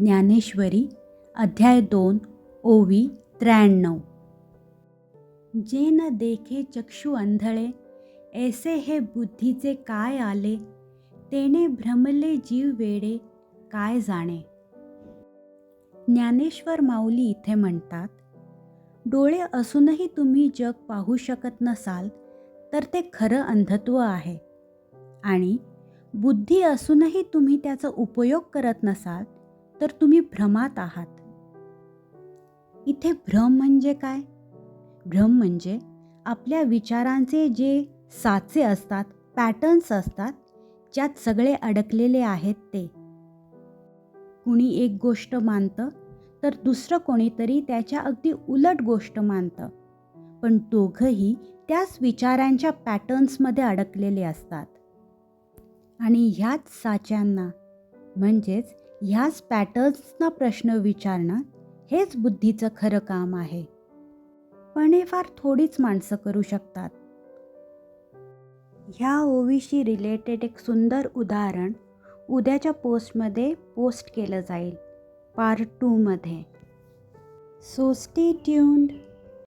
ज्ञानेश्वरी अध्याय दोन ओवी त्र्याण्णव. जे न देखे चक्षु अंधळे ऐसे हे बुद्धीचे काय आले तेने भ्रमले जीव वेडे काय जाणे? ज्ञानेश्वर माऊली इथे म्हणतात डोळे असूनही तुम्ही जग पाहू शकत नसाल तर ते खरं अंधत्व आहे. आणि बुद्धी असूनही तुम्ही त्याचा उपयोग करत नसाल तर तुम्ही भ्रमात आहात. इथे भ्रम म्हणजे काय? भ्रम म्हणजे आपल्या विचारांचे जे साचे असतात पॅटर्न्स असतात ज्यात सगळे अडकलेले आहेत ते. कुणी एक गोष्ट मानतं तर दुसरं कोणीतरी त्याच्या अगदी उलट गोष्ट मानतं. पण दोघंही त्याच विचारांच्या पॅटर्न्समध्ये अडकलेले असतात. आणि ह्याच साच्यांना म्हणजेच ह्याच पॅटर्न्सना प्रश्न विचारणं हेच बुद्धीचं खरं काम आहे. पण हे फार थोडीच माणसं करू शकतात. ह्या ओवीशी रिलेटेड एक सुंदर उदाहरण उद्याच्या पोस्टमध्ये पोस्ट केलं जाईल पार्ट टूमध्ये सो स्टे ट्यून्ड